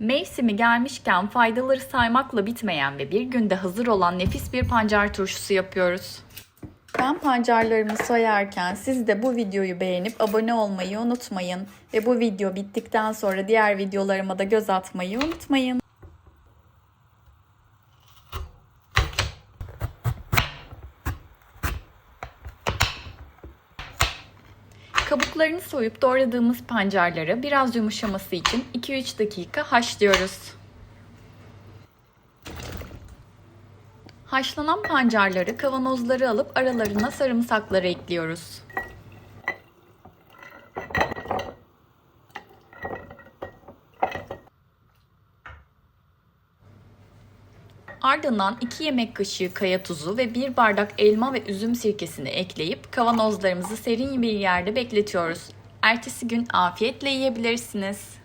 Mevsimi gelmişken faydaları saymakla bitmeyen ve bir günde hazır olan nefis bir pancar turşusu yapıyoruz. Ben pancarlarımı soyarken siz de bu videoyu beğenip abone olmayı unutmayın. Ve bu video bittikten sonra diğer videolarıma da göz atmayı unutmayın. Kabuklarını soyup doğradığımız pancarları biraz yumuşaması için 2-3 dakika haşlıyoruz. Haşlanan pancarları kavanozları alıp aralarına sarımsakları ekliyoruz. Ardından 2 yemek kaşığı kaya tuzu ve 1 bardak elma ve üzüm sirkesini ekleyip kavanozlarımızı serin bir yerde bekletiyoruz. Ertesi gün afiyetle yiyebilirsiniz.